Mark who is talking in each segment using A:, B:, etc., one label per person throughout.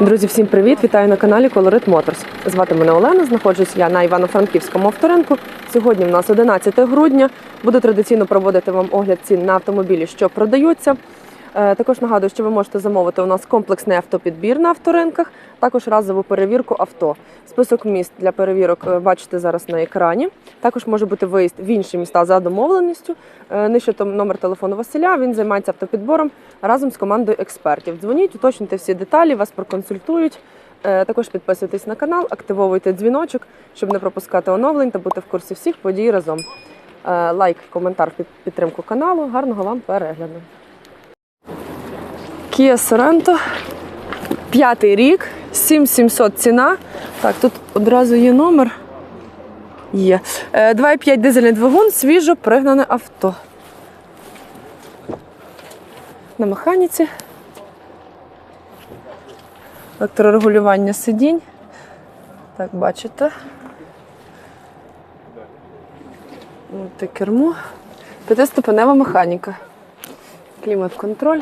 A: Друзі, всім привіт! Вітаю на каналі Colorit Motors. Звати мене Олена. Знаходжусь я на Івано-Франківському авторинку. Сьогодні в нас 11 грудня. Буду традиційно проводити вам огляд цін на автомобілі, що продаються. Е, Також нагадую, що ви можете замовити у нас комплексний автопідбір на авторинках, також разову перевірку авто. Список міст для перевірок е, бачите зараз на екрані. Також може бути виїзд в інші міста за домовленістю. Е, Нижче там номер телефону Василя. Він займається автопідбором разом з командою експертів. Дзвоніть, уточнюйте всі деталі, вас проконсультують. Також підписуйтесь на канал, активовуйте дзвіночок, щоб не пропускати оновлень та бути в курсі всіх подій разом. Лайк, коментар під підтримку каналу. Гарного вам перегляду. Kia Sorento, п'ятий рік, 7700 ціна. Так, тут одразу є номер. Є. Е, 2,5 дизельний двигун, свіжо пригнане авто. На механіці. Електрорегулювання сидінь. Так, бачите. Мультикермо. П'ятиступенева механіка. Клімат-контроль.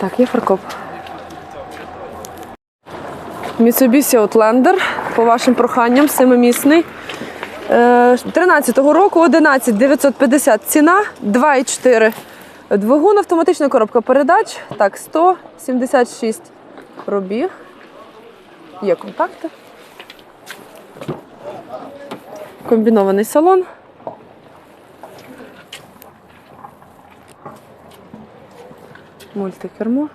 A: Так, є фаркоп. Mitsubishi Outlander, по вашим проханням, семимісний. Е, 13-го року 11 950 ціна, 2,4 двигун, автоматична коробка передач. Так, 176 пробіг. Є контакти. Комбінований салон. Мультикермо.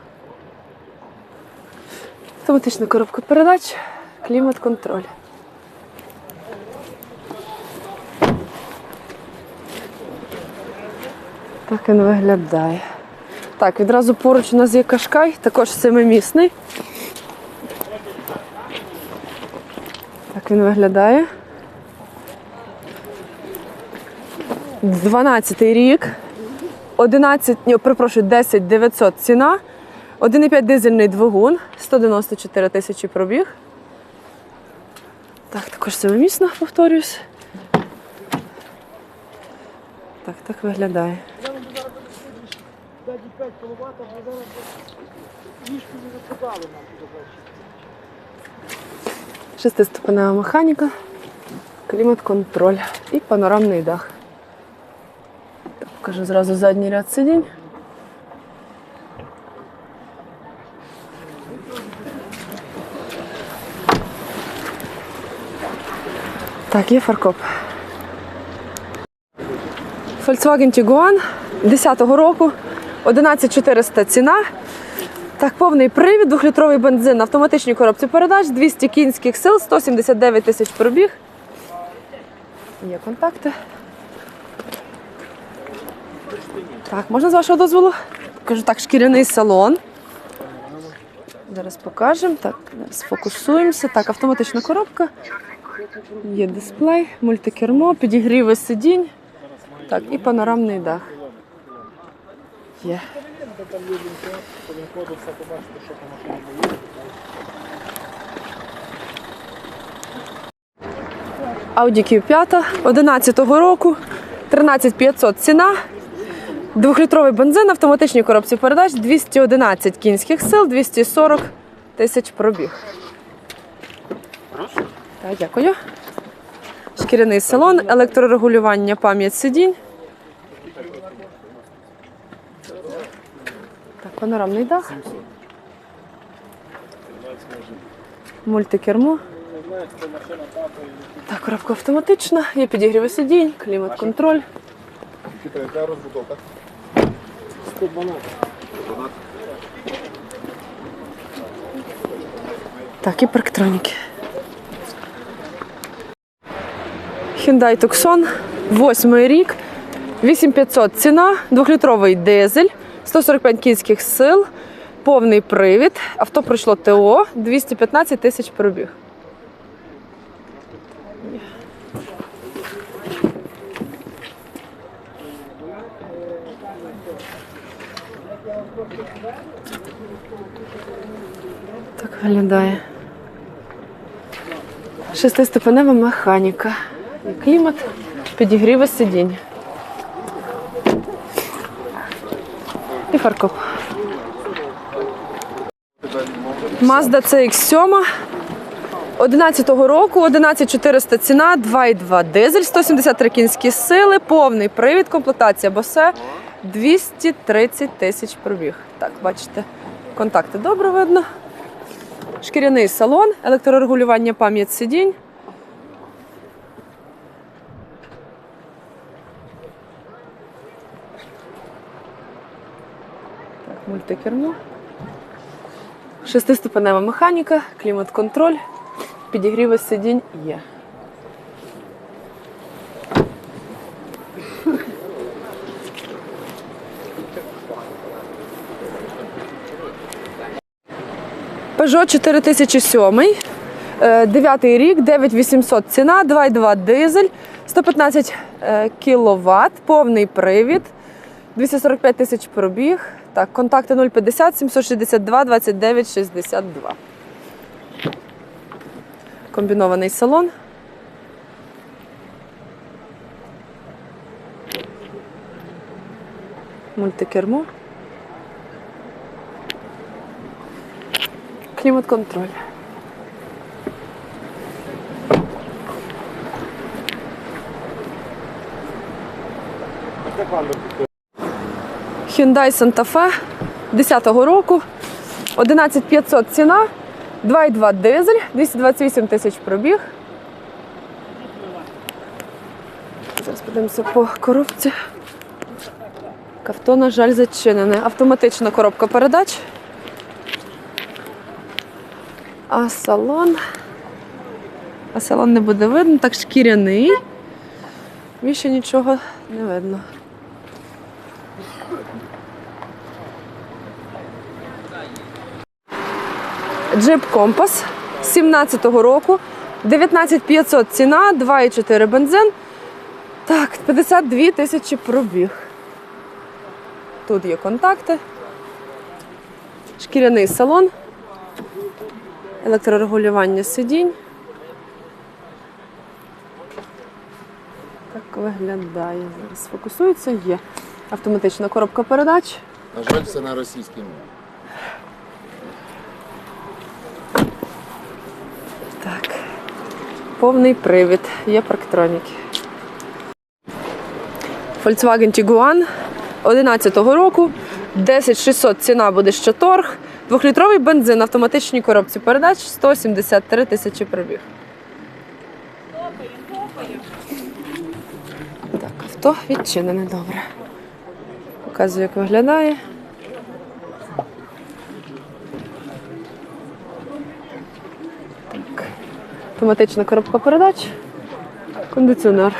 A: Автоматична коробка передач, клімат-контроль. Так він виглядає. Так, відразу поруч у нас є кашкай, також семимісний. Так він виглядає. 12 рік. 11, ні, перепрошую, 10 900 ціна. 1,5 дизельний двигун, 194 тисячі пробіг. Так, також семимісно, повторююсь. Так, так виглядає. Шестиступенева механіка, клімат-контроль і панорамний дах. Покажу зразу задній ряд сидінь. Так, є фаркоп. Volkswagen Tiguan 10-го року, 11400 ціна. Так, повний привід, двохлітровий бензин на автоматичній коробці передач, 200 кінських сил, 179 тисяч пробіг. Є контакти. Так, можна з вашого дозволу? Кажу так, шкіряний салон. Зараз покажемо. Так, сфокусуємося. Так, автоматична коробка. Є дисплей, мультикермо, підігріви сидінь. Так, і панорамний дах. Є. Audi Q5 11-го року, 13500 ціна. Двохлітровий бензин, автоматичній коробці передач, 211 кінських сил, 240 тисяч пробіг. Так, дякую. Шкіряний салон, електрорегулювання, пам'ять сидінь. Так, панорамний дах. Мультикермо. Так, коробка автоматична, є підігріви сидінь, клімат-контроль.
B: Яка розбудовка? 112.
A: Так, і парктроніки. Hyundai Tucson, восьмий рік, 8500 ціна, двохлітровий дизель, 145 кінських сил, повний привід. Авто пройшло ТО, 215 тисяч пробіг. виглядає. Шестиступенева механіка. Клімат, підігріве сидінь. І фаркоп. Mazda CX7. 11-го року, 11400 ціна, 2,2 дизель, 173 кінські сили, повний привід, комплектація Босе 230 тисяч пробіг. Так, бачите, контакти добре видно. Шкіряний салон, електрорегулювання пам'ять сидінь. Так, мультикермо. Шестиступенева механіка, клімат-контроль, підігріви сидінь є. Peugeot 4007, е, 9 рік, 9800 ціна, 2,2 дизель, 115 кВт, повний привід, 245 тисяч пробіг. Так, контакти 050 762 29 62. Комбінований салон. Мультикермо. Клімат-контроль. Hyundai Santa Fe 10-го року. 11500 ціна, 2,2 дизель, 228 тисяч пробіг. Зараз подивимося по коробці. Авто, на жаль, зачинене. Автоматична коробка передач. А салон. А салон не буде видно, так шкіряний. Більше нічого не видно. Джип Компас 17-го року. 19500 ціна, 2,4 бензин. Так, 52 тисячі пробіг. Тут є контакти. Шкіряний салон. Електрорегулювання сидінь. Так виглядає. Зараз фокусується. Є. Автоматична коробка передач.
B: На жаль, все на російській мові.
A: Так. Повний привід. Є парктроніки. Volkswagen Tiguan 11-го року. 10600 ціна буде ще торг. Двохлітровий бензин, автоматичній коробці передач 173 тисячі пробіг. Так, авто відчинене добре. Показую, як виглядає. Автоматична коробка передач. Кондиціонер.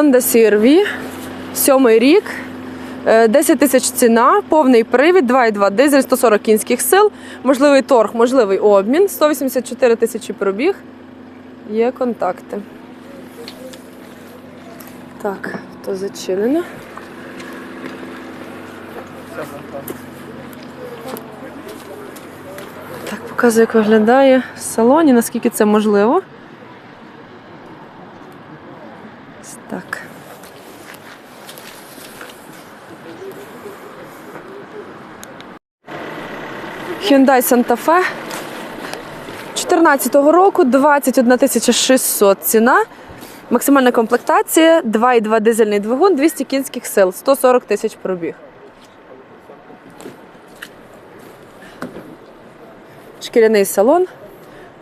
A: Honda CR-V, сьомий рік, е, 10 тисяч ціна, повний привід, 2,2 дизель, 140 кінських сил, можливий торг, можливий обмін, 184 тисячі пробіг. Є контакти. Так, то зачинено. Так, показую, як виглядає в салоні, наскільки це можливо. Ось Так. Hyundai Santa Fe 14-го року 21 600 ціна. Максимальна комплектація 2,2 дизельний двигун, 200 кінських сил, 140 тисяч пробіг. Шкіряний салон,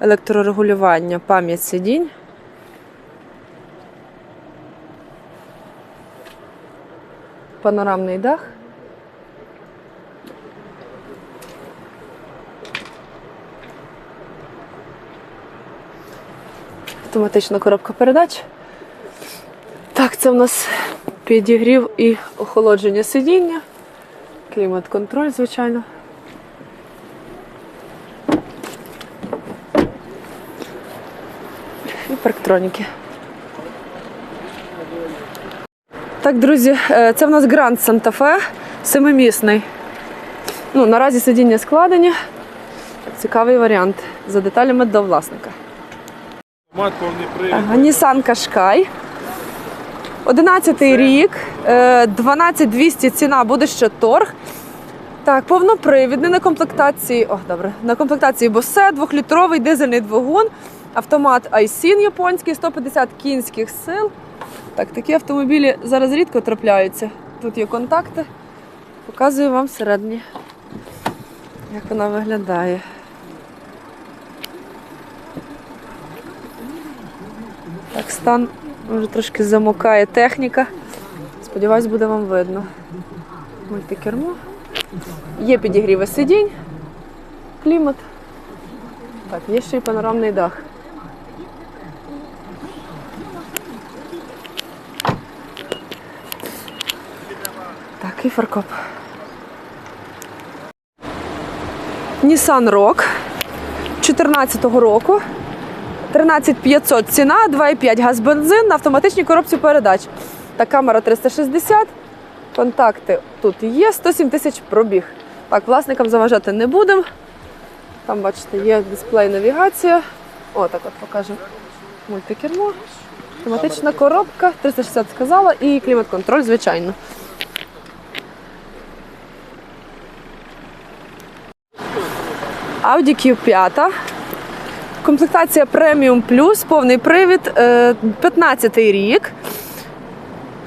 A: електрорегулювання, пам'ять сидінь. Панорамний дах. Автоматична коробка передач. Так, це в нас підігрів і охолодження сидіння. Клімат-контроль, звичайно. І парктроніки. Так, друзі, е, це в нас Гранд Санта-Фе, семимісний. Ну, наразі сидіння складені. Цікавий варіант за деталями до власника.
C: Привід.
A: Ага, 11 рік, е, 12200 ціна, буде ще торг. Так, повнопривідний на комплектації. О, добре. На комплектації Bose, двохлітровий дизельний двигун, автомат Айсін японський, 150 кінських сил. Так, такі автомобілі зараз рідко трапляються. Тут є контакти. Показую вам всередині, як вона виглядає. Так, стан може трошки замокає техніка. Сподіваюсь, буде вам видно. Мультикермо. Є підігріви сидінь, клімат. Так, є ще й панорамний дах. Так, і фаркоп. Nissan Rock 2014 року. 13500 ціна, 2,5 газ бензин на автоматичній коробці передач. Та камера 360. Контакти тут є, 107 тисяч пробіг. Так, власникам заважати не будемо. Там, бачите, є дисплей навігація. О, так от покажу. Мультикермо. Автоматична коробка, 360 сказала, і клімат-контроль, звичайно. Audi Q5. Комплектація преміум плюс, повний привід, е, 15-й рік.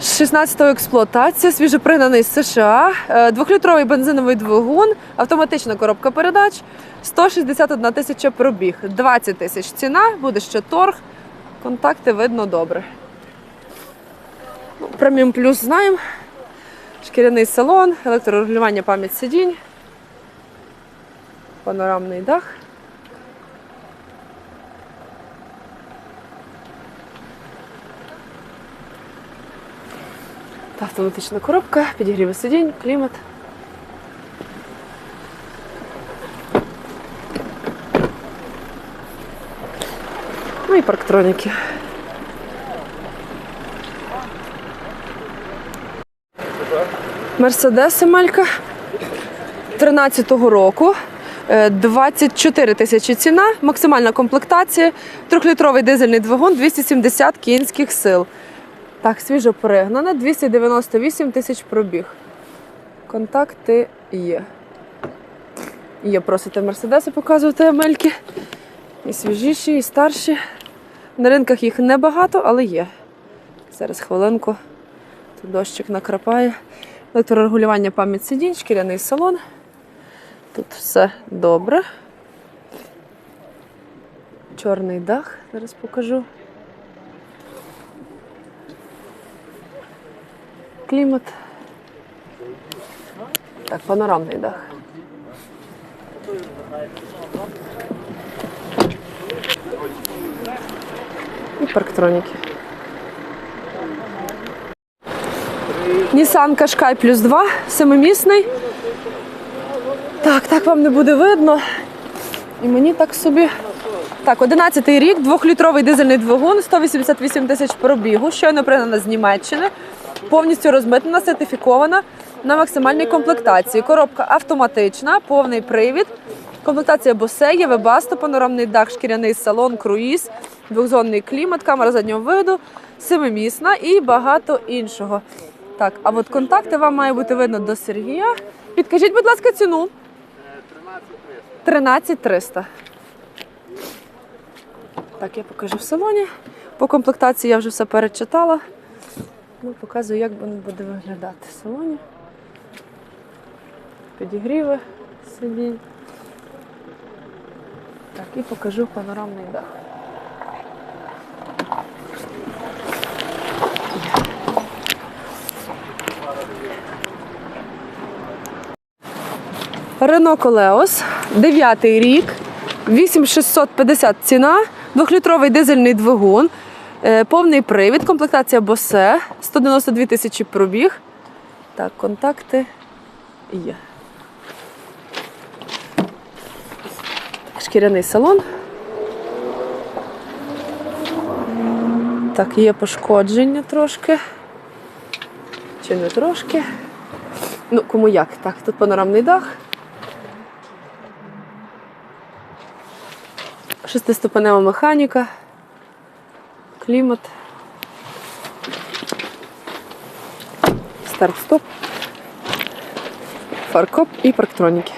A: 16-го експлуатація, свіжопригнаний з США, е, двохлітровий бензиновий двигун, автоматична коробка передач, 161 тисяча пробіг, 20 тисяч ціна, буде ще торг. Контакти видно добре. Ну, Преміум плюс знаємо. Шкіряний салон, електрорегулювання пам'ять сидінь, панорамний дах. Автоматична коробка, підігріви сидінь, клімат. Ну і парктроніки. Мерседес Емелька 13-го року. Е, 24 тисячі ціна, максимальна комплектація, трьохлітровий дизельний двигун, 270 кінських сил. Так, свіжо перегнана, 298 тисяч пробіг. Контакти є. Є, просите Мерседеси показувати Амельки. І свіжіші, і старші. На ринках їх небагато, але є. Зараз хвилинку. Тут дощик накрапає. Електрорегулювання пам'ять сидінь, шкіряний салон. Тут все добре. Чорний дах, зараз покажу. Клімат. Так, панорамний дах. І парктроніки. Nissan Qashqai плюс 2, семимісний. Так, так вам не буде видно. І мені так собі. Так, 11 рік, двохлітровий дизельний двигун, 188 тисяч пробігу, щойно пригнана з Німеччини, повністю розмитнена, сертифікована на максимальній комплектації. Коробка автоматична, повний привід. Комплектація Bose, є вебасто, панорамний дах, шкіряний салон, круїз, двохзонний клімат, камера заднього виду, семимісна і багато іншого. Так, а от контакти вам має бути видно до Сергія. Підкажіть, будь ласка, ціну. 13 300. Так, я покажу в салоні. По комплектації я вже все перечитала. Ну, показую, як воно буде виглядати в салоні. Підігріви сидінь. Так, і покажу панорамний дах. Рено Колеос, 9 рік, 8650 ціна, двохлітровий дизельний двигун, повний привід, комплектація Bose, 192 тисячі пробіг. Так, контакти є. Шкіряний салон. Так, є пошкодження трошки. Чи не трошки? Ну, кому як? Так, тут панорамний дах. Шестиступенева механіка. Клімат. Старт-стоп. Фаркоп і парктроніки.